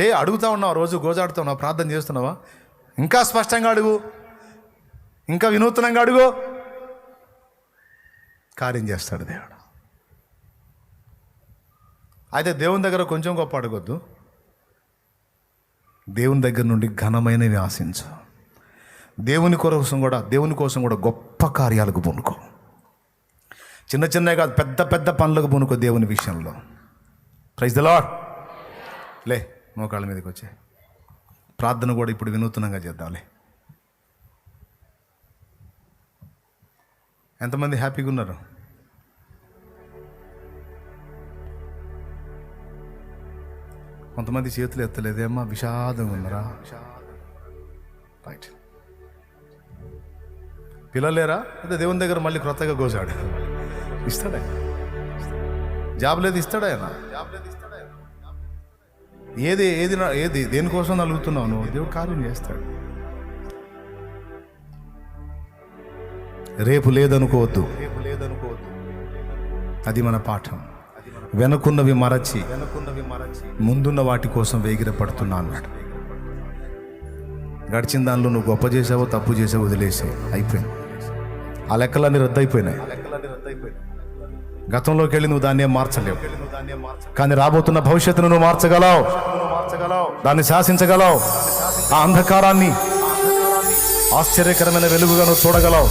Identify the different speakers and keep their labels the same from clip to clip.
Speaker 1: చేయి అడుగుతా ఉన్నావు రోజు గోజాడుతున్నావు ప్రార్థన చేస్తున్నావా? ఇంకా స్పష్టంగా అడుగు. ఇంకా వినూత్నంగా అడుగు. కార్యం చేస్తాడు దేవుడు. అయితే దేవుని దగ్గర కొంచెం గొప్ప అడగొద్దు. దేవుని దగ్గర నుండి ఘనమైనవి ఆశించు. దేవుని కోసం కూడా దేవుని కోసం కూడా గొప్ప కార్యాలకు పూనుకో. చిన్న చిన్నవి కాదు పెద్ద పెద్ద పనులకు పూనుకో దేవుని విషయంలో. ప్రైజ్ ద లాడ్ లే మోకాళ్ళ మీదకి వచ్చే. ప్రార్థన కూడా ఇప్పుడు వినూత్నంగా చేద్దాంలే. ఎంతమంది హ్యాపీగా ఉన్నారు? కొంతమంది చేతులు ఎత్తలేదేమ్మా విషాదంగా ఉన్నారా? రైట్. పిల్లలేరా అదే దేవుని దగ్గర మళ్ళీ క్రొత్తగా కోసాడు. ఇస్తాడా? జాబ్ లేదు ఇస్తాడా ఆయన? ఏది ఏది ఏది దేనికోసం నలుగుతున్నావు నువ్వు? దేవుడు కార్యం చేస్తాడు. రేపు లేదనుకోవద్దు. రేపు లేదనుకోవద్దు అది మన పాఠం. వెనుకున్నవి మరచి వెనుకున్నవి మరచి ముందున్న వాటి కోసం వేగిరపడుతున్నా గడిచిన దానిలో నువ్వు గొప్ప చేసావో తప్పు చేసావో వదిలేసి. అయిపోయింది. ఆ లెక్కలన్నీ రద్దయిపోయినాయి గతంలోకి వెళ్ళి నువ్వు దాన్ని మార్చలేవు. కానీ రాబోతున్న భవిష్యత్తును నువ్వు మార్చగలవు. దాన్ని శాసించగలవు. ఆ అంధకారాన్ని ఆశ్చర్యకరమైన వెలుగుగా నువ్వు చూడగలవు.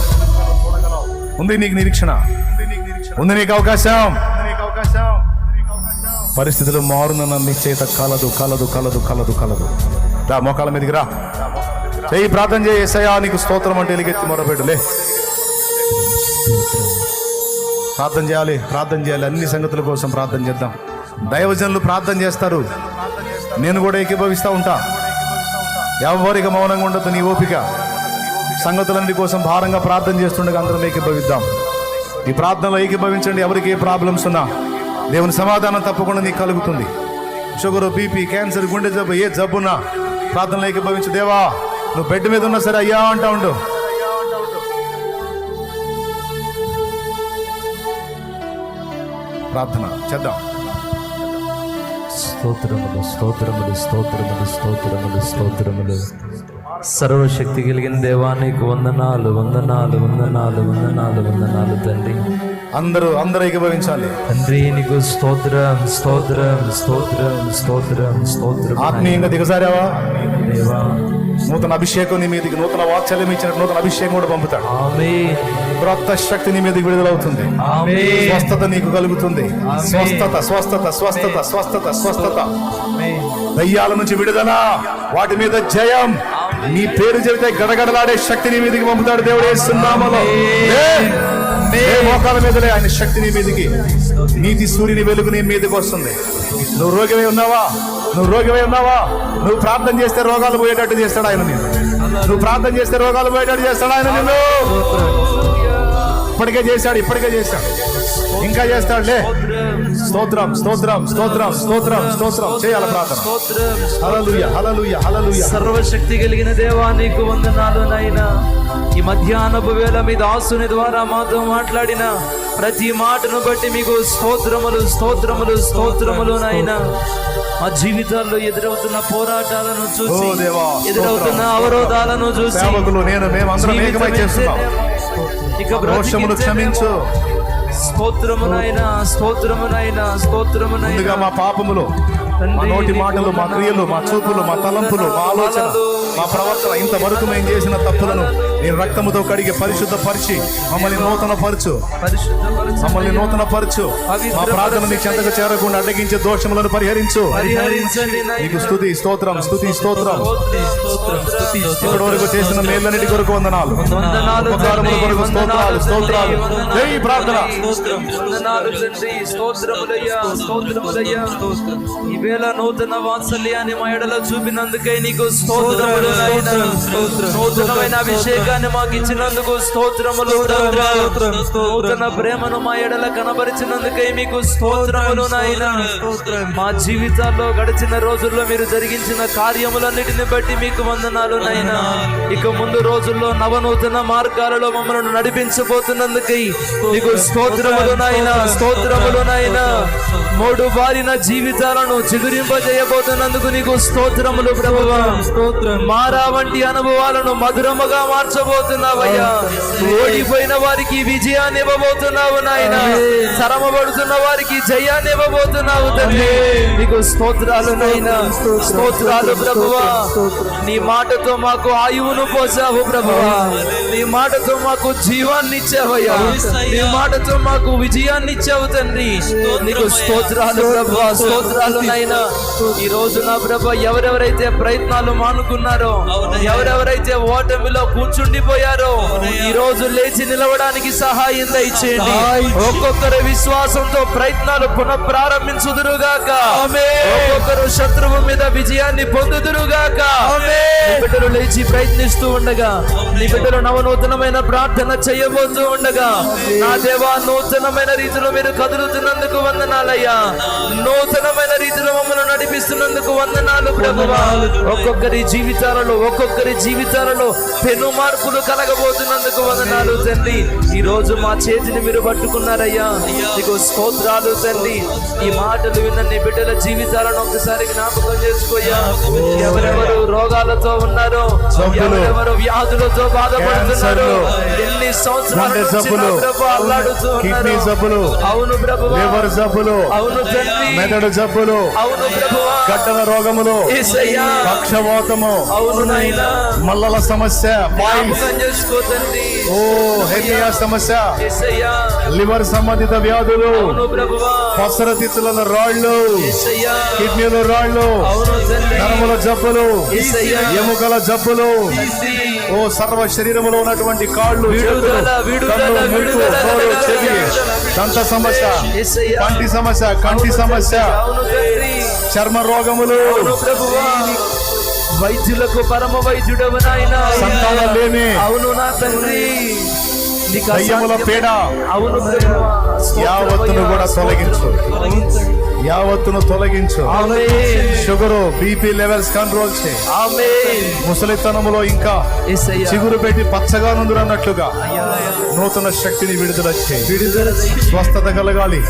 Speaker 1: ఉంది నీకు నిరీక్షణ. ఉంది నీకు అవకాశం. పరిస్థితులు మారునన్న నిశ్చయిత కలదు కలదు కలదు కలదు కలదు. రా మోకాల మీదకి రా. ఏ ప్రార్థన చేయి నీకు స్తోత్రం అంటే ఎలుగెత్తి మొరపెట్టులే ప్రార్థన చేయాలి ప్రార్థన చేయాలి. అన్ని సంగతుల కోసం ప్రార్థన చేద్దాం. దైవజనులు ప్రార్థన చేస్తారు. నేను కూడా ఏకీభవిస్తూ ఉంటా. ఎవరికి మౌనంగా ఉండదు నీ ఓపిక. సంగతులన్నిటి కోసం భారంగా ప్రార్థన చేస్తుండగా అందరం ఏకీభవిద్దాం. ఈ ప్రార్థనలో ఏకీభవించండి. ఎవరికి ఏ ప్రాబ్లమ్స్ ఉన్నా దేవుని సమాధానం తప్పకుండా నీకు కలుగుతుంది. షుగర్ బీపీ క్యాన్సర్ గుండె జబ్బు ఏ జబ్బున్నా ప్రార్థనలో ఏకీభవించు. దేవా నువ్వు బెడ్ మీద ఉన్నా సరే అయ్యా అంటా ఉండు. ప్రార్థన చేద్దాం.
Speaker 2: స్తోత్రములు స్తోత్రములు స్తోత్రములు స్తోత్రములు స్తోత్రములు. సర్వశక్తి కలిగిన దేవానికి వందనాలు వందనాలు వందనాలు వందనాలు వందనాలు తండ్రి.
Speaker 1: అందరూ అందరూ ఏకీభవించాలి.
Speaker 2: తండ్రి నీకు స్తోత్రం స్తోత్రం స్తోత్రం స్తోత్రం స్తోత్రం.
Speaker 1: ఆత్మీయంగా దిగజారావా?
Speaker 2: దేవా
Speaker 1: నూతన అభిషేకం నీ మీదకి నూతన వాత్సల్యం ఇచ్చిన నూతన అభిషేకం కూడా పంపుతాడు. క్రొత్త శక్తి నీ మీదకి విడుదలవుతుంది. స్వస్థత నీకు కలుగుతుంది. స్వస్థత స్వస్థత స్వస్థత స్వస్థత స్వస్థత. దయ్యాల నుంచి విడుదల వాటి మీద జయం. నీ పేరు చెబితే గడగడలాడే శక్తి నీ మీదకి పంపుతాడు దేవుడు వేస్తున్నామలో మోకాల మీదలే ఆయన శక్తి నీ మీదకి? నీతి సూర్యుని వెలుగు నీ మీదకి వస్తుంది. నువ్వు రోగివై ఉన్నావా? నువ్వు రోగివై ఉన్నావా? నువ్వు ప్రార్థన చేస్తే రోగాలు పోయేటట్టు చేస్తాడు ఆయన నేను నువ్వు ప్రార్థన చేస్తే రోగాలు పోయేటట్టు చేస్తాడు ఆయన నిన్ను. ఇప్పటికే చేశాడు ఇప్పటికే చేశాడు. ఇంకా చేస్తాడులే స్తోత్రం స్తోత్రం స్తోత్రం స్తోత్రం స్తోత్రం. చేయాల ప్రార్థన. హలలుయ హలలుయ హలలుయ
Speaker 2: సర్వశక్తి కలిగిన దేవా నీకు వందనాలు నాయనా. ఈ మధ్యాహ్నపు వేళ మీ దాసుని ద్వారా మాతో మాట్లాడిన ప్రతి మాటను బట్టి మీకు స్తోత్రములు స్తోత్రములు స్తోత్రములు నాయనా. మా జీవితాల్లో ఎదురవుతున్న పోరాటాలను చూసి ఎదురవుతున్న. అవరోధాలను చూసి
Speaker 1: సేవకులు నేను మేమందరం ఏకమై చేస్తున్నాం.
Speaker 2: ఇక
Speaker 1: క్షమించు.
Speaker 2: స్తోత్రమునైనా స్తోత్రమునైనా స్తోత్రమునైనా.
Speaker 1: మా పాపములు మా నోటి మాటలు మా క్రియలు మా చూపులు మా తలంపులు మా ఆలోచన మా ప్రవర్తన ఇంతవరకు మేము చేసిన తప్పులను నీ రక్తముతో కడిగి పరిశుద్ధపరిచి మమ్మల్ని నూతన పరచు. మమ్మల్ని నూతన పరచు. మా ప్రార్థన నీ చెంతకు చేరకుండా అడ్డగించే దోషములను పరిహరించు. నీకు స్తుతి స్తోత్రం స్తుతి స్తోత్రం
Speaker 2: స్తోత్రం, స్తుతి,
Speaker 1: ఇప్పటి వరకు చేసిన మేళ్ళన్నిటి కొరకు వందనాలు. ఉపకారముల కొరకు స్తోత్రాలు స్తోత్రాలు. జై ప్రార్థన.
Speaker 2: స్తోత్రం, వందనాలు తండ్రి స్తోత్రములయ్యా స్తోత్రములయ్యా. ఈ వేళ నూతన వాత్సల్యాన్ని మా ఎడలో చూపినందుకై నీకు స్తోత్రములు. నూతనమైన అభిషేకాన్ని అభిషేకాన్ని మాకు ఇచ్చినందుకు స్తోత్రములు. నూతన ప్రేమను మా ఎడల కనబరిచినందుకై మీకు స్తోత్రములు నాయన. మా జీవితాల్లో గడిచిన రోజుల్లో మీరు జరిగించిన కార్యములన్నిటిని బట్టి మీకు వందనాలు నాయన. ఇక ముందు రోజుల్లో నవనూతన మార్గాలలో మమ్మల్ని నడిపించబోతున్నందుకై మీకు స్తోత్రములు నాయన స్తోత్రములు నాయన. మూడు బారిన జీవితాలను చిగురింపజేయబోతున్నందుకు నీకు స్తోత్రములు ప్రభువా.
Speaker 3: స్తోత్రం
Speaker 2: మారా వంటి అనుభవాలను మధురముగా మార్చబోతున్నావయ్యా ఓడిపోయిన వారికి విజయాన్ని ఇవ్వబోతున్నావు నాయన. శరమబడుతున్న వారికి జయాన్ని ఇవ్వబోతున్నావు తండ్రి. నీకు స్తోత్రాలు నాయన. స్తోత్రాలు ప్రభువా. నీ మాటతో మాకు ఆయువును పోసావు ప్రభువా. నీ మాటతో మాకు జీవాన్ని ఇచ్చావయ్యా. నీ మాటతో మాకు విజయాన్ని ఇచ్చావు తండ్రి. నీకు స్తోత్రాలు ప్రభువా. స్తోత్రాలు నాయన. ఈ రోజు నా ప్రభా ఎవరెవరైతే ప్రయత్నాలు మానుకున్నారో ఎవరెవరైతే ఓటమిలో కూర్చుండిపోయారో ఈ రోజు లేచి నిలవడానికి సహాయం దయచేయండి. ఒక్కొక్కరి విశ్వాసంతో ప్రయత్నాలు పునః ప్రారంభించుదురుగాక ఒక్కొక్కరు శత్రువు మీద విజయాన్ని పొందుదురుగాక. బిడ్డలు లేచి ప్రయత్నిస్తూ ఉండగా నీ బిడ్డలు నవనూతనమైన ప్రార్థన చేయబోతూ ఉండగా నా దేవా నూతనమైన రీతిలో మీరు కదులుతున్నందుకు వందనాలయ్యా. నూతనమైన రీతిలో మమ్మల్ని నడిపిస్తున్నందుకు వందనాలు ప్రభువా. ఒక్కొక్కరి జీవితాలలో ఒక్కొక్కరి జీవితాలలో పెను మార్పులు కలగబోతున్నందుకు వందనాలు తండ్రి ఈ రోజు మా చేతిని మీరు పట్టుకున్నారయ్యా నీకు స్తోత్రాలు తండ్రి ఈ మాటలు విన్న నీ బిడ్డల జీవితాలను ఒకసారి జ్ఞాపకం చేసుకోయ్యా ఎవరెవరు రోగాలతో ఉన్నారో. ఎవరెవరు వ్యాధులతో బాధపడుతున్నారో. ఎన్ని సంవత్సరాల
Speaker 1: గుండె
Speaker 2: నుంచి నా
Speaker 1: జబ్బులు.
Speaker 2: ప్రభు.
Speaker 1: జబ్బులు
Speaker 2: అవును అవును తండ్రి
Speaker 1: మెదడు జబ్బులు
Speaker 2: అవును ప్రభువా
Speaker 1: గడ్డల రోగములు పక్షవాతము
Speaker 2: అవును నాయనా
Speaker 1: మల్లల సమస్య
Speaker 2: జ్ఞాపకం చేసుకో తండ్రి.
Speaker 1: ఓ హెర్నియా సమస్య. లివర్ సంబంధిత వ్యాధులు.
Speaker 2: అవును ప్రభువా.
Speaker 1: పసరతిత్తుల రాళ్ళు. కిడ్నీల రాళ్ళు. నరముల జబ్బులు. ఎముకల జబ్బులు. ఓ సర్వ శరీరములో ఉన్నటువంటి కాళ్ళు. దంత సమస్య. కంటి సమస్య కంటి సమస్య. చర్మ రోగములు.
Speaker 2: వైద్యులకు పరమ వైద్యుడవు నాయన
Speaker 1: సంతానలేమి.
Speaker 2: అవును నా తండ్రి.
Speaker 1: దయ్యముల
Speaker 2: అసాధ్యం.
Speaker 1: పీడ
Speaker 2: అవును
Speaker 1: యావత్తును కూడా తొలగించు. యావత్తును తొలగించు. షుగరు బీపీ లెవెల్స్ కంట్రోల్ చేయి. ముసలితనములో ఇంకా చిగురు పెట్టి పచ్చగా నుందురన్నట్లుగా నూతన శక్తిని విడుదల చేయి. స్వస్థత కలగాలి.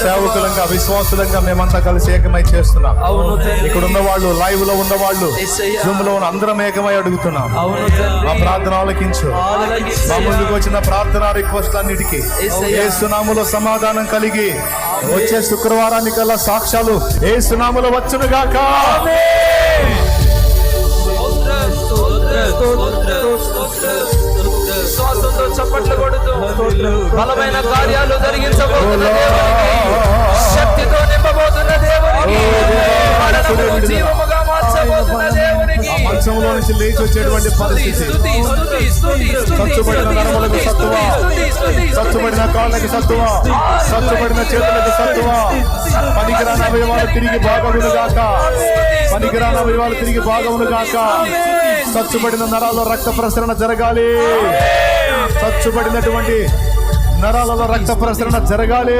Speaker 1: సేవకులంగా విశ్వాసులంగా మేమంతా కలిసి ఏకమై చేస్తున్నాం. ఇక్కడ ఉన్న వాళ్ళు లైవ్లో ఉన్న వాళ్ళు. జూమ్లో ఉన్న అందరం ఏకమై అడుగుతున్నాం. మా ప్రార్థన ఆలకించు. మా ముందుకు వచ్చిన ప్రార్థన రిక్వెస్ట్ అన్నిటికీ. ఏ సునాములో సమాధానం కలిగి వచ్చే శుక్రవారానికి కల్లా సాక్ష్యాలు ఏ సునాములో వచ్చును గాక.
Speaker 2: విశ్వాసంతో చప్పట్లు కొడుతూ బలమైన కార్యాలు జరిగించబోతున్న దేవునికి శక్తితో నింపబోతున్న దేవునికి మరణమును జీవముగా మార్చబోతున్న
Speaker 1: మంచంలో నుంచి లేచి వచ్చేటువంటి పరిస్థితి. నరములకు సత్తువ.
Speaker 2: స్తుతి, స్తుతి, స్తుతి.
Speaker 1: చచ్చుబడిన కాళ్ళకి సత్తువ. చచ్చుబడిన చేతులకు సత్తువ. పనికిరాని అవయవాలు తిరిగి భాగమును గాక. పనికిరాని అవయవాలు తిరిగి భాగమును గాక. చచ్చుబడిన నరాల్లో రక్త ప్రసరణ జరగాలి. చచ్చుబడినటువంటి నరాలలో రక్త ప్రసరణ జరగాలి.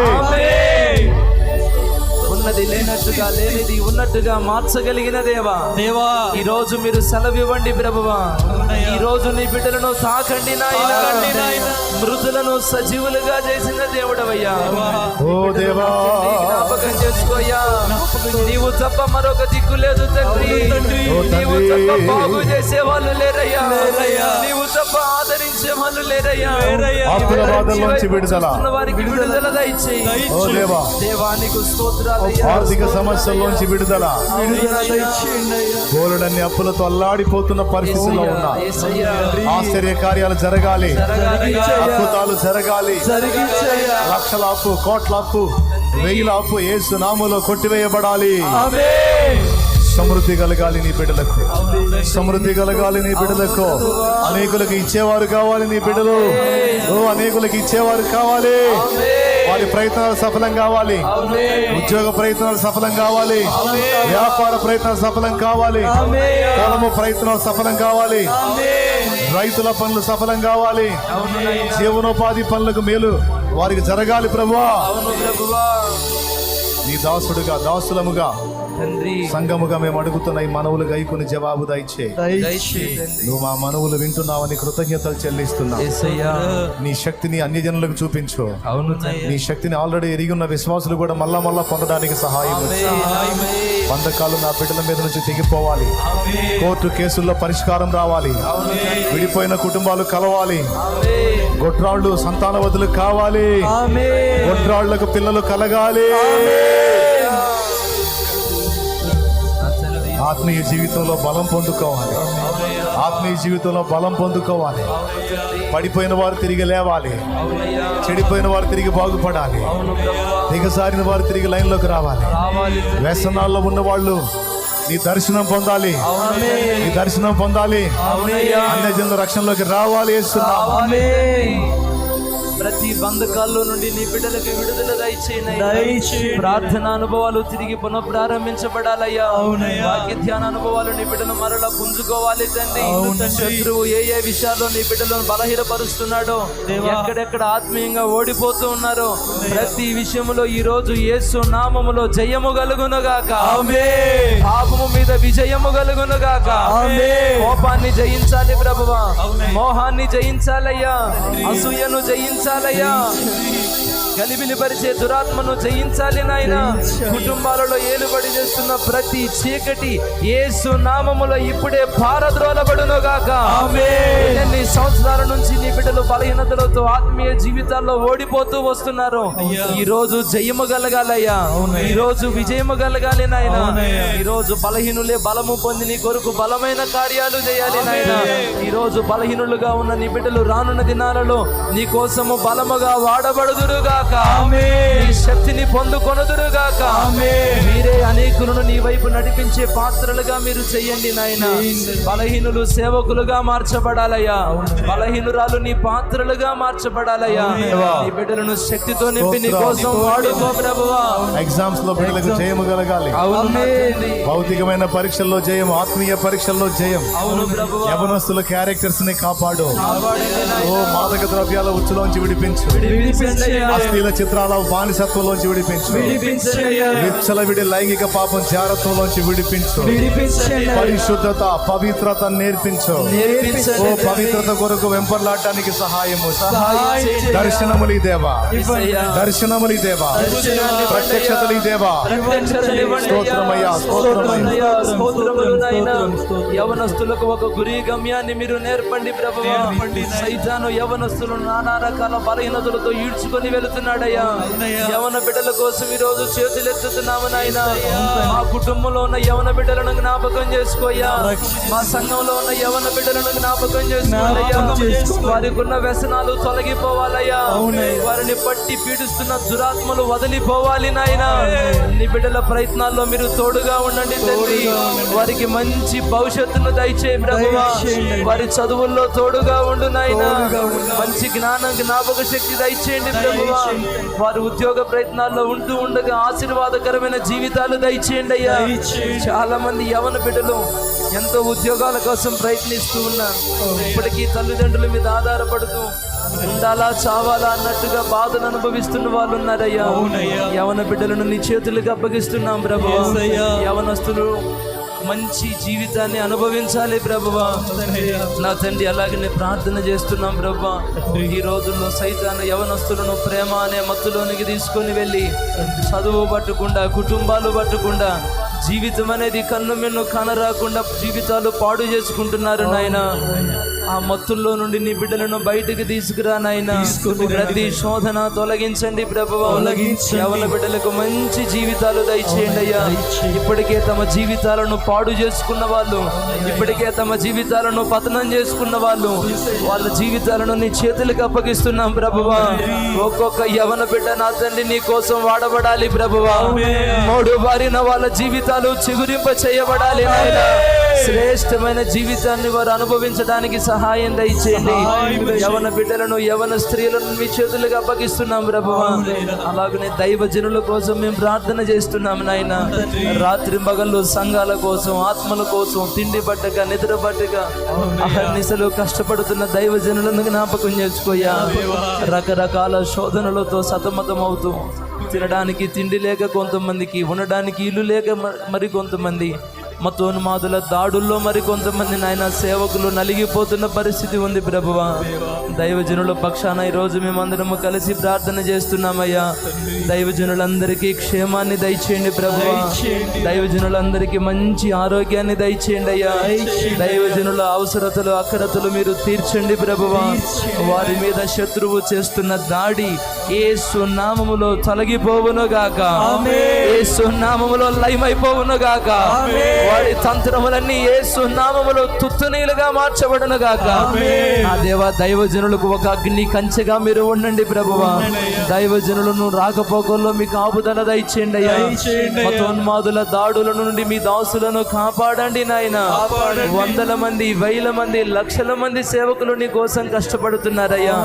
Speaker 2: ఉన్నది లేనట్టుగా లేనిది ఉన్నట్టుగా మార్చగలిగిన దేవా.
Speaker 3: దేవా.
Speaker 2: ఈ రోజు మీరు సెలవివ్వండి ప్రభువా. ఈ రోజు నీ బిడ్డలను తాకండి నాయన. మృతులను సజీవులుగా చేసిన దేవుడవయ్యా.
Speaker 1: ఓ దేవా.
Speaker 2: జ్ఞాపకం చేసుకోయ్యా నీవు తప్ప మరొక దిక్కు లేదు తండ్రి.
Speaker 1: ఓ
Speaker 2: నీవు
Speaker 1: తండ్రి.
Speaker 2: తప్ప బాగు చేసే వాళ్ళు లేరయ్యా. నీవు తప్ప లేరయ్యా
Speaker 1: ఆత్మల బాధల్లోంచి విడుదల.
Speaker 2: వారికి విడుదల. దయచేయి.
Speaker 1: ఓ దేవా.
Speaker 2: దేవానికి స్తోత్రాలయ్యా
Speaker 1: ఆర్థిక సమస్యల్లోంచి విడుదల. గోలుడన్ని అప్పులతో అల్లాడిపోతున్న పరిస్థితుల్లో ఉన్నా.
Speaker 2: యేసయ్యా,
Speaker 1: ఆశ్చర్య కార్యాలు జరగాలి.
Speaker 2: జరగాలి.
Speaker 1: అద్భుతాలు జరగాలి. లక్షల అప్పు కోట్ల అప్పు వెయ్యిల అప్పు ఏసు నాములో కొట్టివేయబడాలి.
Speaker 2: ఆమేన్.
Speaker 1: సమృద్ధి కలగాలి నీ బిడ్డలకు. సమృద్ధి కలగాలి నీ బిడ్డలకు. అనేకులకు ఇచ్చేవారు కావాలి నీ బిడ్డలు. ఓ అనేకులకు ఇచ్చేవారు కావాలి. వారి ప్రయత్నాలు సఫలం కావాలి. ఉద్యోగ ప్రయత్నాలు సఫలం కావాలి. వ్యాపార ప్రయత్నాలు సఫలం కావాలి. పొలము ప్రయత్నాలు సఫలం కావాలి. రైతుల పనులు సఫలం కావాలి. జీవనోపాధి పనులకు మేలు వారికి జరగాలి ప్రభువా.
Speaker 2: ప్రభువా.
Speaker 1: నీ దాసుడుగా దాసులముగా సంఘముగా మేము అడుగుతున్న ఈ మనవులు గైకుని జవాబు దయచే. నువ్వు మా మనవులు వింటున్నావని కృతజ్ఞతలు చెల్లిస్తున్నా. నీ శక్తిని అన్ని జనులకు చూపించు.
Speaker 2: అవును
Speaker 1: నీ శక్తిని ఆల్రెడీ ఎరిగి ఉన్న విశ్వాసులు కూడా మళ్ళా మళ్ళా పొందడానికి సహాయం బంధకాలు నా బిడ్డల మీద నుంచి తెగిపోవాలి. కోర్టు కేసుల్లో పరిష్కారం రావాలి. విడిపోయిన కుటుంబాలు కలవాలి. గొడ్రాళ్ళు సంతానవదులు కావాలి. గొడ్రాళ్ళకు పిల్లలు కలగాలి. ఆత్మీయ జీవితంలో బలం పొందుకోవాలి. ఆత్మీయ జీవితంలో బలం పొందుకోవాలి. పడిపోయిన వారు తిరిగి లేవాలి. చెడిపోయిన వారు తిరిగి బాగుపడాలి. దిగసారిన వారు తిరిగి లైన్లోకి రావాలి. వ్యసనాల్లో ఉన్న వాళ్ళు నీ దర్శనం పొందాలి. నీ దర్శనం పొందాలి. అన్య జనుల రక్షణలోకి రావాలి.
Speaker 2: ప్రతి బంధకాల్లో నుండి నీ బిడ్డలకు విడుదల దయచేయి ప్రార్థన అనుభవాలు తిరిగి పునః ప్రారంభించబడాలయ్యా వాక్య ధ్యాన అనుభవాలు నీ బిడ్డలు మరలా పుంజుకోవాలి తండ్రి. శత్రువు ఏ ఏ విషయాల్లో నీ బిడ్డలను బలహీనపరుస్తున్నాడో ఎక్కడెక్కడ ఆత్మీయంగా ఓడిపోతూ ఉన్నారో ప్రతి విషయంలో ఈ రోజు యేసు నామములో జయము కలుగునుగాక పాపము మీద విజయము కలుగునుగాక కోపాన్ని జయించాలి ప్రభువా. మోహాన్ని జయించాలయ్యా. అసూయను జయించాలయ్యా గలిబిలి పరిచే దురాత్మను జయించాలి నాయన. కుటుంబాలలో ఏలుబడి చేస్తున్న ప్రతి చీకటి యేసు నామములో ఇప్పుడే పారద్రోలబడును గాక. ఎన్ని సంవత్సరాల నుంచి నీ బిడ్డలు బలహీనతలతో ఆత్మీయ జీవితాల్లో ఓడిపోతూ వస్తున్నారు. ఈ రోజు జయము కలగాలయ్యా. ఈ రోజు విజయము కలగాలి నాయన. ఈ రోజు బలహీనులే బలము పొంది నీ కొరకు బలమైన కార్యాలు చేయాలి నాయన. ఈ రోజు బలహీనులుగా ఉన్న నీ బిడ్డలు రానున్న దినాలలో నీ కోసము బలముగా శక్తిని పొందుకొనుదురుగాక. మీరే అనేకులను నీ వైపు నడిపించే పాత్రలుగా మీరు చెయ్యండి నాయన. బలహీనులు సేవకులుగా మార్చబడాలయ్యా. బలహీనురాలు నీ పాత్రలుగా మార్చబడాలయ్యా. నీ బిడ్డలను శక్తితో నింపి నీ కోసం వాడుకో ప్రభువా.
Speaker 1: ఎగ్జామ్స్లో బిడ్డలకు జయము కలగాలి. భౌతికమైన పరీక్షల్లో జయం ఆత్మీయ పరీక్షల్లో జయం. యవనస్తుల క్యారెక్టర్స్ని కాపాడు. ఓ మాదక ద్రవ్యాల ఉచ్చులోంచి విడిపించు. అశ్లీల చిత్రాల బానిసత్వంలోంచి విడిపించు. విచ్చలవిడి లైంగిక పాపం జారత్వంలోంచి విడిపించు. పరిశుద్ధత పవిత్రత నేర్పించు. ఓ పవిత్రత కొరకు వెంపర్లాడటానికి సహాయము. దర్శనములు ఈ దేవా. దర్శనములు ఈ దేవా. ప్రత్యక్షతలు దేవా. స్తోత్రమయ్యా.
Speaker 2: యవనస్తులకు ఒక గురి గమ్యాన్ని మీరు నేర్పండి ప్రభువా. సైతాను యవనస్తులను నానా రకాల బలహీనతలతో ఈడ్చుకొని వెళుతున్నాడయ్యా యవన బిడ్డల కోసం ఈ రోజు చేతులెత్తుతున్నాము నాయన. మా కుటుంబంలో ఉన్న యవన బిడ్డలను జ్ఞాపకం చేసుకోయ్యా మా సంఘంలో ఉన్న యవన బిడ్డలను జ్ఞాపకం చేసుకోవాలయ్యా వారికి ఉన్న వ్యసనాలు తొలగిపోవాలయ్యా. వారిని పట్టి పీడిస్తున్న దురాత్మలు వదిలిపోవాలి నాయన. నీ బిడ్డల ప్రయత్నాల్లో మీరు తోడుగా ఉండండి తండ్రి వారికి మంచి భవిష్యత్తును దయచేయి ప్రభువా. వారి చదువుల్లో తోడుగా ఉండు నాయన. మంచి జ్ఞానం జ్ఞాపక శక్తి దయచేయండి ప్రభువా. వారి ఉద్యోగ ప్రయత్నాల్లో ఉంటూ ఉండగా ఆశీర్వాదకరమైన జీవితాలు దయచేయండి అయ్యా. చాలా మంది యవన బిడ్డలు ఎంతో ఉద్యోగాల కోసం ప్రయత్నిస్తూ ఉన్నారు ఇప్పటికీ తల్లిదండ్రుల మీద ఆధారపడుతూ ఉండాలా చావాలా అన్నట్టుగా బాధలు అనుభవిస్తున్న వాళ్ళు ఉన్నారయ్యా. యవన బిడ్డలను నీ చేతులకు అప్పగిస్తున్నాం ప్రభు. యవనస్తులు మంచి జీవితాన్ని అనుభవించాలి ప్రభువా. నా తండ్రి అలాగే నేను ప్రార్థన చేస్తున్నాం ప్రభా ఈ రోజుల్లో సైతాన్ని యవనస్తులను ప్రేమ అనే మత్తులోనికి తీసుకొని వెళ్ళి చదువు పట్టకుండా కుటుంబాలు పట్టకుండా జీవితం అనేది కన్ను మిన్ను కనరాకుండా జీవితాలు పాడు చేసుకుంటున్నారు నాయన. ఆ మత్తుల్లో నుండి నీ బిడ్డలను బయటికి తీసుకురా నాయన. ప్రతి శోధన తొలగించండి ప్రభువా యవన బిడ్డలకు మంచి జీవితాలు దయచేయండి అయ్యా. ఇప్పటికే తమ జీవితాలను పాడు చేసుకున్న వాళ్ళు ఇప్పటికే తమ జీవితాలను పతనం చేసుకున్న వాళ్ళు వాళ్ళ జీవితాలను నీ చేతులకు అప్పగిస్తున్నాం ప్రభువా ఒక్కొక్క యవన బిడ్డ నా తండ్రి నీ కోసం వాడబడాలి ప్రభువా మూడు బారిన వాళ్ళ జీవితాలు చిగురింప చేయబడాలి నాయనా. శ్రేష్టమైన జీవితాన్ని వారు అనుభవించడానికి సహాయం దయచేయండి. యవన బిడ్డలను యవన స్త్రీలను మీ చేతులుగా అప్పగిస్తున్నాం ప్రభువా. అలాగనే దైవ జనుల కోసం మేము ప్రార్థన చేస్తున్నాం నాయన. రాత్రి మగళ్ళు సంఘాల కోసం ఆత్మల కోసం తిండి బట్టగా నిద్ర బట్టగా అహర్నిశలు కష్టపడుతున్న దైవ జనులను జ్ఞాపకం చేసుకోయా రకరకాల శోధనలతో సతమతం అవుతూ తినడానికి తిండి లేక కొంతమందికి ఉండడానికి ఇల్లు లేక మరి కొంతమంది మతోన్మాదుల దాడుల్లో మరి కొంతమంది నాయన సేవకులు నలిగిపోతున్న పరిస్థితి ఉంది ప్రభువా. దైవజనుల పక్షాన ఈరోజు మేమందరము కలిసి ప్రార్థన చేస్తున్నామయ్యా. దైవజనులందరికీ క్షేమాన్ని దయచేయండి ప్రభువా. దైవజనులందరికీ మంచి ఆరోగ్యాన్ని దయచేయండి అయ్యా. దైవజనుల అవసరతలు అక్కరతలు మీరు తీర్చండి ప్రభువా. వారి మీద శత్రువు చేస్తున్న దాడి ఏ సున్నామములో తొలగిపోవును గాక. ఏ సున్నామములో లయమైపోవును గాక. వారి తంత్రములన్నీ ఏ సున్నామములో తుత్తునీలుగా మార్చబడును గాక. ఆ దేవా దైవజనులకు ఒక అగ్ని కంచెగా మీరు ఉండండి ప్రభువా. దైవజనులను రాకపోకల్లో మీకు కాపుదల దయచేయండి అయ్యా. మతోన్మాదుల దాడుల నుండి మీ దాసులను కాపాడండి నాయన. వందల మంది వేల మంది లక్షల మంది సేవకులు నీ కోసం కష్టపడుతున్నారయ్యా.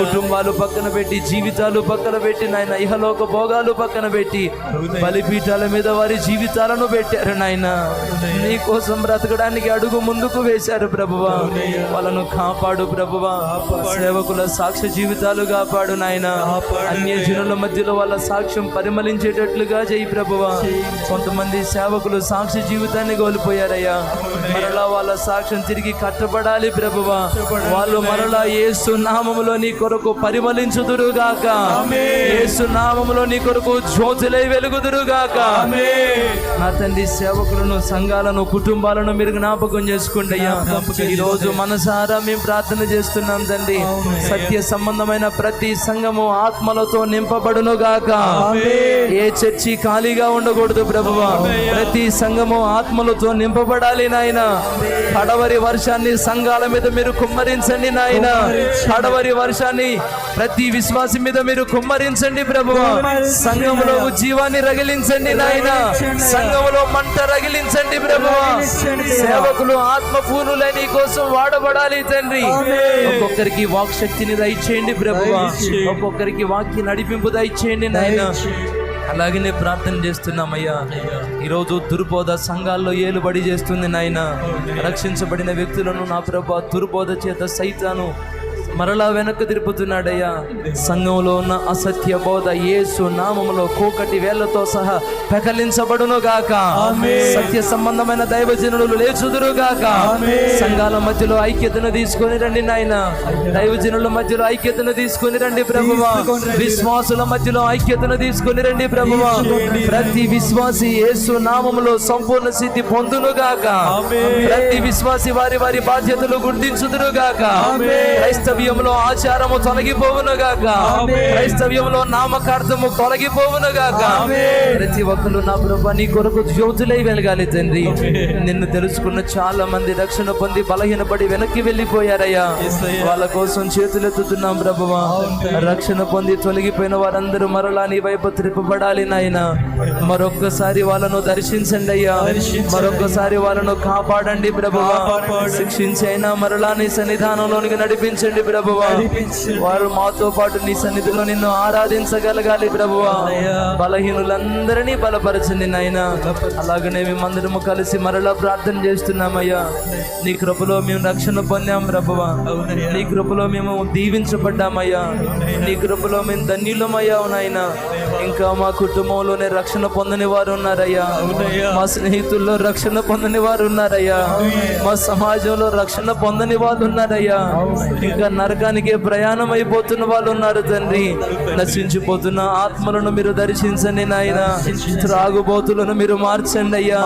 Speaker 2: కుటుంబాలు పక్కన పెట్టి జీవితాలు పక్కన పెట్టి నాయన ఇహలోక భోగాలు పక్కన పెట్టి బలిపీఠాల మీద వారి జీవితాలను పెట్టారు నాయన. నీ కోసం బ్రతకడానికి అడుగు ముందుకు వేశారు ప్రభువా. వాళ్ళను కాపాడు ప్రభువా. సేవకుల సాక్ష్య జీవితాలు కాపాడు నాయన. అన్య జనుల మధ్యలో వాళ్ళ సాక్ష్యం పరిమళించేటట్లుగా చేయి ప్రభువా. కొంతమంది సేవకులు సాక్షి జీవితాన్ని కోల్పోయారయ్యా. మరలా వాళ్ళ సాక్ష్యం తిరిగి కట్టబడాలి ప్రభువా. వాళ్ళు మరలా యేసు నామములో నీ కొరకు పరిమళించుదురుగాక. యేసు నామములో నీ కొరకు జ్యోతులై వెలుగుదురుగాక. నా తండ్రి సేవకులను సంఘాలను కుటుంబాలను మీరు జ్ఞాపకం చేసుకోండి అయ్యా ఈ రోజు మనసారా మేము ప్రార్థన చేస్తున్నాం తండ్రి. సత్య సంబంధమైన ప్రతి సంఘము ఆత్మలతో నింపబడును గాక ఏ చర్చి ఖాళీగా ఉండకూడదు ప్రభువా. ప్రతి సంఘము ఆత్మలతో నింపబడాలి నాయన. కడవరి వర్షాన్ని సంఘాల మీద మీరు కుమ్మరించండి నాయన. కడవరి వర్షాన్ని ప్రతి విశ్వాసి మీద మీరు కుమ్మరించండి ప్రభువా. సంఘములో జీవాన్ని రగిలించండి నాయన. సంఘములో మంట రగిలించండి ప్రభువా సేవకులు ఆత్మ పూర్ణులై నీ కోసం వాడబడాలి తండ్రి. ఒక్కొక్కరికి వాక్ శక్తిని దయచేయండి. ప్రభువా ఒక్కొక్కరికి వాక్య నడిపింపు దయచేయండి నాయన. అలాగనే ప్రార్థన చేస్తున్నామయ్యా. ఈరోజు దుర్బోధ సంఘాల్లో ఏలుబడి చేస్తుంది నాయన. రక్షించబడిన వ్యక్తులను నా ప్రభా దుర్బోధ చేత సైతాను మరలా వెనక్కి తిరుపుతున్నాడయ్యా. సంఘంలో ఉన్న అసత్య బోధ యేసు నామములో కోకటి వేళ్ళతో సహా పెకలించబడును గాక. సత్య సంబంధమైన దైవజనులు లేచుదురు గాక. సంఘాల మధ్యలో ఐక్యతను తీసుకొని రండి నాయన. దైవజనుల మధ్యలో ఐక్యతను తీసుకొని రండి ప్రభువా. విశ్వాసుల మధ్యలో ఐక్యతను తీసుకొని రండి ప్రభువా. ప్రతి విశ్వాసి యేసు నామములో సంపూర్ణ సిద్ధి పొందును గాక. ప్రతి విశ్వాసి వారి వారి బాధ్యతలు గుర్తించుదురు గాక. క్రైస్తవ్యంలో ఆచారము తొలగిపోవును గాక. క్రైస్తవ్యంలో నామకార్థము తొలగిపోవును గాక. ప్రతి ఒక్కరు నా ప్రభా నీ కొరకు జ్యోతులై వెలగాలి తండ్రి. నిన్ను తెలుసుకున్న చాలా మంది రక్షణ పొంది బలహీనపడి వెనక్కి వెళ్ళిపోయారయ్యా. వాళ్ళ కోసం చేతులెత్తుతున్నాం ప్రభువా. రక్షణ పొంది తొలగిపోయిన వారందరూ మరలా నీ వైపు త్రిప్పబడాలి నాయన. మరొక్కసారి వాళ్ళను దర్శించండి అయ్యా. మరొక్కసారి వాళ్ళను కాపాడండి ప్రభువా. శిక్షించైనా మరలా నీ సన్నిధానంలోనికి నడిపించండి ప్రభువా. వారు మాతో పాటు నీ సన్నిధిలో నిన్ను ఆరాధించగలగాలి ప్రభువా. బలహీనులందరినీ బలపరచండి నాయన. అలాగనే మేమందరము కలిసి మరలా ప్రార్థన చేస్తున్నామయ్యా. నీ కృపలో మేము రక్షణ పొందాం ప్రభువా. నీ కృపలో మేము దీవించబడ్డామయ్యా. నీ కృపలో మేము ధన్యులమయ్యా నాయన. ఇంకా మా కుటుంబంలోనే రక్షణ పొందని వారు ఉన్నారయ్యా. మా స్నేహితుల్లో రక్షణ పొందని వారు ఉన్నారయ్యా. మా సమాజంలో రక్షణ పొందని వాళ్ళు ఉన్నారయ్యా. ఇంకా నరకానికే ప్రయాణం అయిపోతున్న వాళ్ళు ఉన్నారు తండ్రి. నశించిపోతున్న ఆత్మలను మీరు దర్శించండి నాయన. త్రాగుబోతులను మీరు మార్చండి అయ్యా.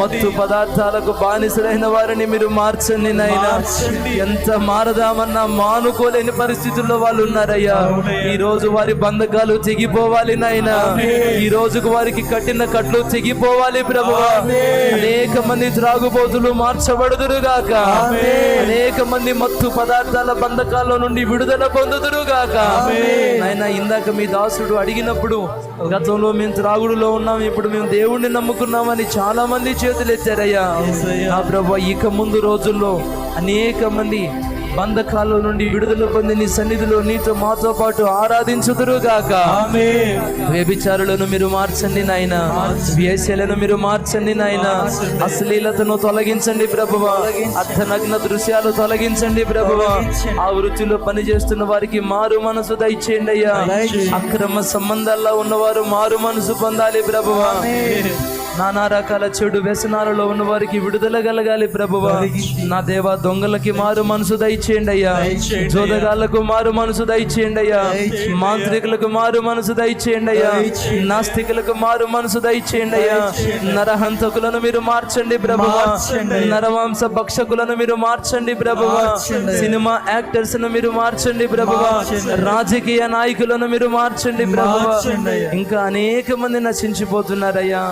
Speaker 2: మత్తు పదార్థాలకు బానిసలైన వారిని మీరు మార్చండి నాయన. ఎంత మారదామన్నా మానుకోలేని పరిస్థితుల్లో వాళ్ళు ఉన్నారయ్యా. ఈ రోజు వారి బంధకాలు తెగిపోవాలి నాయన. ఈ రోజుకు వారికి కట్టిన కట్లు తెగిపోవాలి ప్రభు అనేక మంది త్రాగుబోతులు మార్చబడుదురు గాక అనేక మంది మత్తు పదార్థాల బంధకాల్లో నుండి విడుదల పొందుదురు గాక నాయన ఇందాక మీ దాసుడు అడిగినప్పుడు గతంలో మేము త్రాగుడులో ఉన్నాం ఇప్పుడు మేము దేవుణ్ణి నమ్ముకున్నామని చాలా మంది చేతులు ఎత్తారయ్యా ప్రభు ఇక ముందు రోజుల్లో అనేక మంది బంధకాల నుండి విడుదల పొంది నీ సన్నిధిలో నీతో మాతో పాటు ఆరాధించుదురు గాక వ్యభిచారులను మీరు మార్చండి నాయన. వ్యసలను మీరు మార్చండి నాయన. అశ్లీలతను తొలగించండి ప్రభువ. అర్ధనగ్న దృశ్యాలు తొలగించండి ప్రభువ. ఆ వృత్తిలో పనిచేస్తున్న వారికి మారు మనసు దయచేయండి అయ్యా. అక్రమ సంబంధాల్లో ఉన్నవారు మారు మనసు పొందాలి ప్రభువ. నానా రకాల చెడు వ్యసనాలలో ఉన్న వారికి విడుదల కలగాలి ప్రభువ. నా దేవ దొంగలకి మారు మనసు దయచేయండి అయ్యా. జోదగాళ్ళకు మారు మనసు దయచేయండి అయ్యా. మాంత్రికులకు మారు మనసు దయచేయండి. అయ్యా నాస్తికులకు మారు మనసు దయచేయండి. అయ్యా నరహంతకులను మీరు మార్చండి ప్రభువ. నరమాంస భక్షకులను మీరు మార్చండి ప్రభువ. సినిమా యాక్టర్స్ను మీరు మార్చండి ప్రభువ. రాజకీయ నాయకులను మీరు మార్చండి ప్రభువ. ఇంకా అనేక మంది నశించిపోతున్నారయ్యా.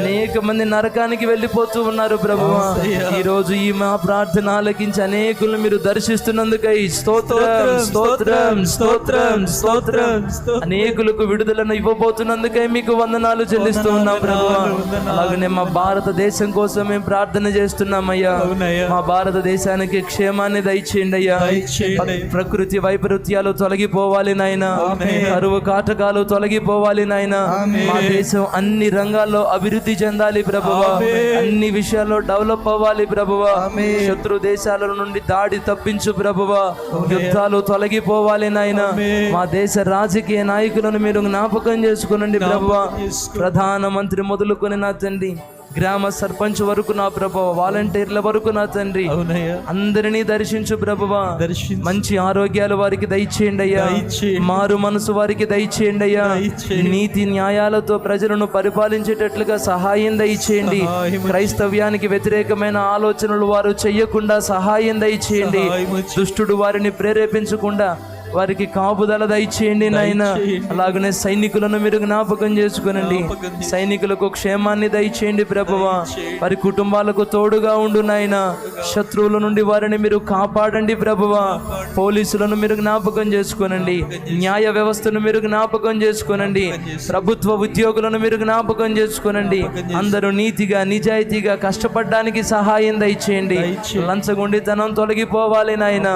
Speaker 2: అనేక మంది నరకానికి వెళ్ళిపోతూ ఉన్నారు ప్రభువ ఈ రోజు ఈ మా ప్రార్థన ఆలకించి అనేకులను మీరు దర్శిస్తున్నందుకై స్తోత్రం స్తోత్రం స్తోత్రం స్తోత్రం అనేకులకు విడుదలను ఇవ్వబోతున్నందుకై మీకు వందనాలు చెల్లిస్తూ ఉన్నాం ప్రభువ అలాగనే మా భారతదేశం కోసం మేము ప్రార్థన చేస్తున్నామయ్యా. మా భారతదేశానికి క్షేమాన్ని దయచేయండి. అయ్యా ప్రకృతి వైపరీత్యాలు తొలగిపోవాలి నాయన. కరువు కాటకాలు తొలగిపోవాలి నాయన. మా దేశం అన్ని రంగాల్లో అభివృద్ధి చెందాలి ప్రభువ. అన్ని విషయాల్లో డెవలప్ అవ్వాలి ప్రభువ. శత్రు దేశాల నుండి దాడి తప్పించు ప్రభువ. యుద్ధాలు తొలగిపోవాలి నాయన. మా దేశ రాజకీయ నాయకులను మీరు జ్ఞాపకం చేసుకునండి ప్రభువ. ప్రధానమంత్రి మొదలుకొని నా తండ్రి. గ్రామ సర్పంచ్ వరకు నా ప్రభు వాలంటీర్ల వరకు నా తండ్రి. అందరినీ దర్శించు ప్రభువా. మంచి ఆరోగ్యాలు వారికి దయచేయండి. అయ్యా మారు మనసు వారికి దయచేయండి. అయ్యా నీతి న్యాయాలతో ప్రజలను పరిపాలించేటట్లుగా సహాయం దయచేయండి. క్రైస్తవ్యానికి వ్యతిరేకమైన ఆలోచనలు వారు చెయ్యకుండా సహాయం దయచేయండి. దుష్టుడు వారిని ప్రేరేపించకుండా వారికి కాపుదల దయచేయండి నాయన. అలాగనే సైనికులను మీరు జ్ఞాపకం చేసుకునండి. సైనికులకు క్షేమాన్ని దయచేయండి ప్రభువ. వారి కుటుంబాలకు తోడుగా ఉండు నాయన. శత్రువుల నుండి వారిని మీరు కాపాడండి ప్రభువ. పోలీసులను మీరు జ్ఞాపకం చేసుకునండి. న్యాయ వ్యవస్థను మీరు జ్ఞాపకం చేసుకునండి. ప్రభుత్వ ఉద్యోగులను మీరు జ్ఞాపకం చేసుకునండి. అందరూ నీతిగా నిజాయితీగా కష్టపడడానికి సహాయం దయచేయండి. లంచగొండితనం తొలగిపోవాలి నాయన.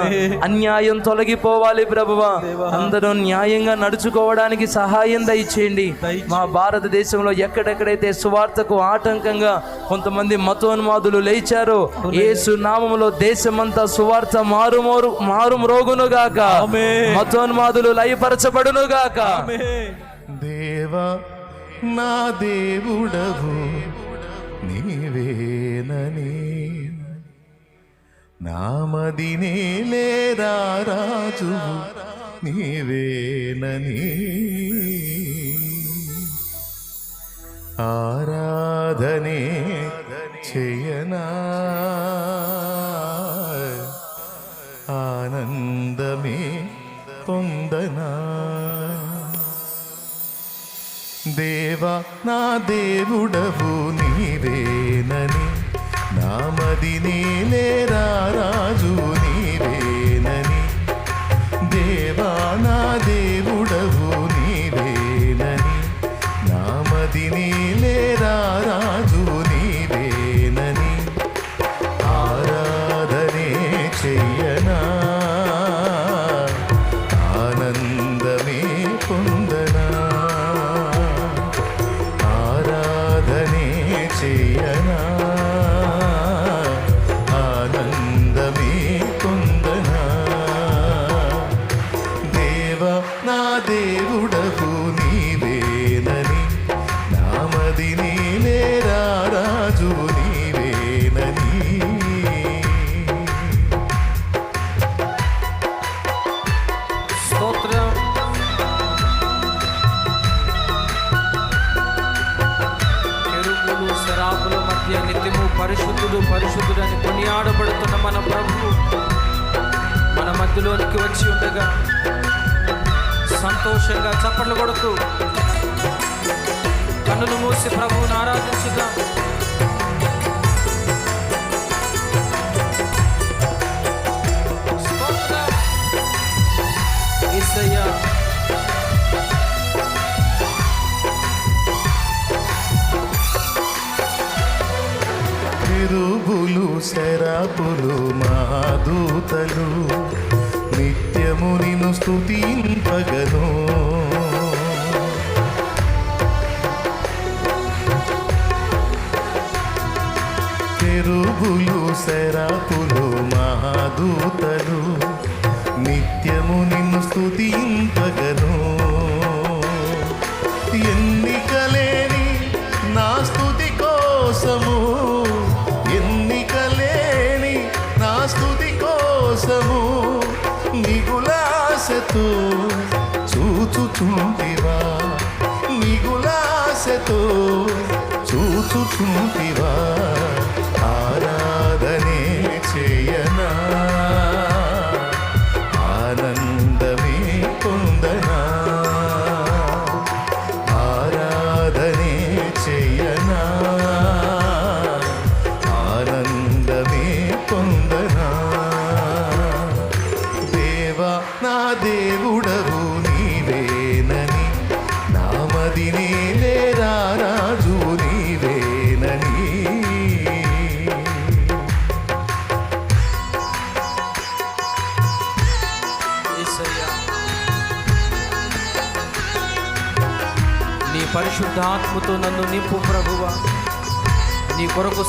Speaker 2: అన్యాయం తొలగిపోవాలి ప్రభువ అందరూ న్యాయంగా నడుచుకోవడానికి సహాయం దయచేయండి. మా భారతదేశంలో ఎక్కడెక్కడైతే సువార్తకు ఆటంకంగా కొంతమంది మతోన్మాదులు లేచారో యేసు నామములో దేశమంతా సువార్త మారుమోరు మారుమ్రోగును గాక. మతోన్మాదులు లయపరచబడును గాక.
Speaker 4: దేవా నా దేవుడవు నీవేనని నామదినే లేరా రాజు నీవేనని ఆరాధనే చేయనా. ఆనందమే పొందనా. దేవా నా దేవుడవు నీవే. నామది నీలేరా రాజు. నా దేవుడవు నీవేనని నామది నీలేరా రాజు నీవేనని.
Speaker 2: స్తోత్రం. శరాపుల మధ్య నిత్యము పరిశుద్ధుడు పరిశుద్ధుడని కొనియాడబడుతున్న మన ప్రభు మన మధ్యలోనికి వచ్చి ఉండగా సంతోషంగా చప్పట్లు కొడుతూ
Speaker 5: కన్నులు మూసి ప్రభువును ఆరాధించుదాం ఈసయ్యా
Speaker 4: తిరుగులు శరాపులు మాదూతలు నిత్యము నిన్ను స్థుతింపగను తెరుగులు శరపులు మహాదూతలు నిత్యము నిన్ను స్థుతింపగను ఆశతో చూచుచుంటివా
Speaker 5: మిగులాశతో చూచుచుంటి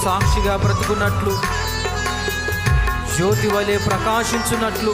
Speaker 5: సాక్షిగా బ్రతుకున్నట్లు. జ్యోతి వలె ప్రకాశించున్నట్లు.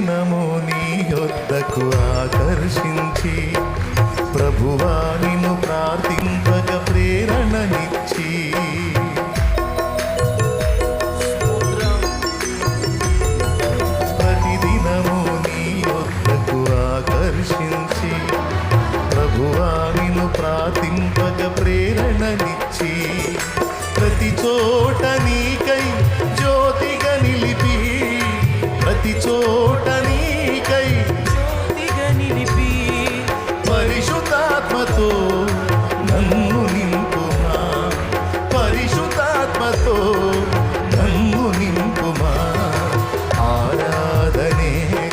Speaker 4: దినము నీ యొద్దకు ఆకర్షించి ప్రభువా నిన్ను ప్రార్థించి.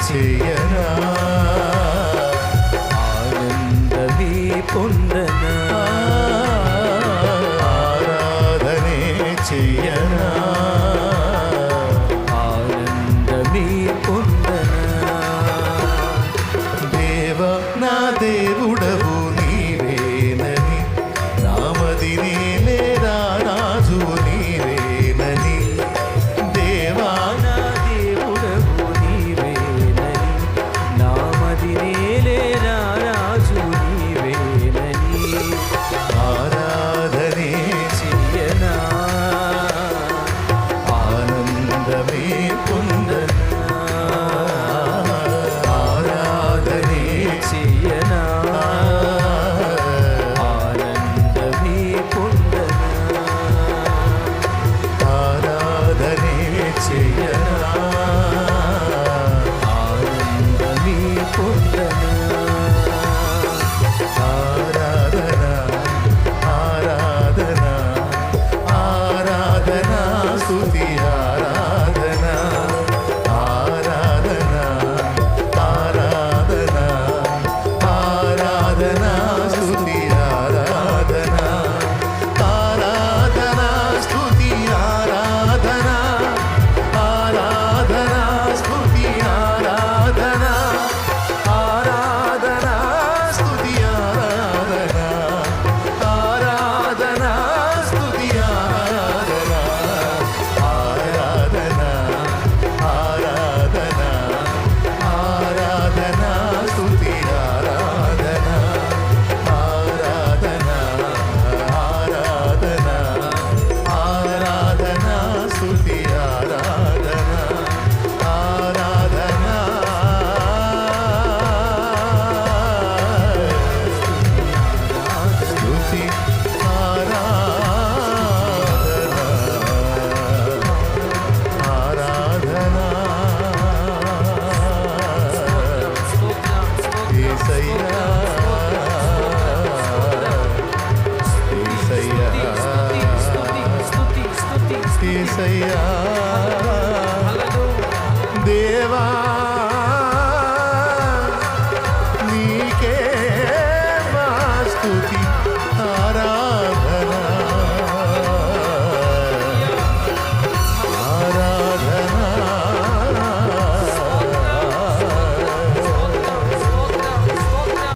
Speaker 5: to
Speaker 4: you.